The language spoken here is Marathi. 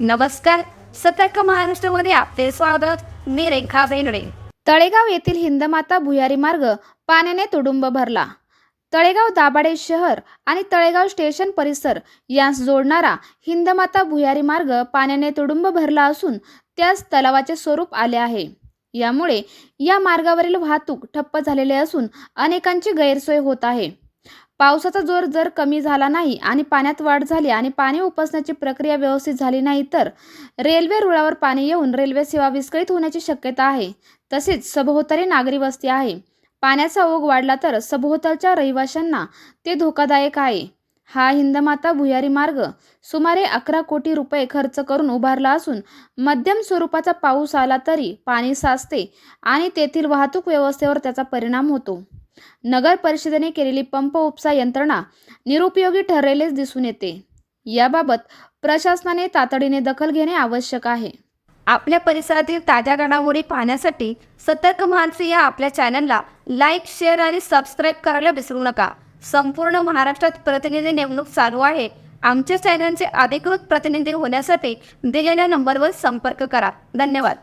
नमस्कार. सतर्क महाराष्ट्रामध्ये आपले स्वागत. मी रेखा बेनडे तळेगाव येथील हिंदमाता भुयारी मार्ग पाण्याने तुडुंब भरला. तळेगाव दाभाडे शहर आणि तळेगाव स्टेशन परिसर यांस जोडणारा हिंदमाता भुयारी मार्ग पाण्याने तुडुंब भरला असून त्यास तलावाचे स्वरूप आले आहे. यामुळे या मार्गावरील वाहतूक ठप्प झालेले असून अनेकांची गैरसोय होत आहे. पावसाचा जोर जर कमी झाला नाही आणि पाण्यात वाढ झाली आणि पाणी उपसण्याची प्रक्रिया व्यवस्थित झाली नाही तर रेल्वे रुळावर पाणी येऊन रेल्वे सेवा विस्कळीत होण्याची शक्यता आहे. तसेच सभोवताली नागरी वस्ती आहे. पाण्याचा ओघ वाढला तर सभोवतालच्या रहिवाशांना ते धोकादायक आहे. हा हिंदमाता भुयारी मार्ग सुमारे अकरा कोटी रुपये खर्च करून उभारला असून मध्यम स्वरूपाचा पाऊस आला तरी पाणी साचते आणि तेथील वाहतूक व्यवस्थेवर त्याचा परिणाम होतो. नगर परिषदेने केलेली पंप उपसा यंत्रणा निरुपयोगी ठरलेलेच दिसून येते. याबाबत प्रशासनाने तातडीने दखल घेणे आवश्यक आहे. आपल्या परिसरातील ताज्या घडामोडी पाहण्यासाठी सतर्क मानसी या आपल्या चॅनलला लाईक शेअर आणि सबस्क्राईब करायला विसरू नका. संपूर्ण महाराष्ट्रात प्रतिनिधी नेमणूक चालू आहे. आमच्या चॅनलचे अधिकृत प्रतिनिधी होण्यासाठी दिलेल्या नंबरवर संपर्क करा. धन्यवाद.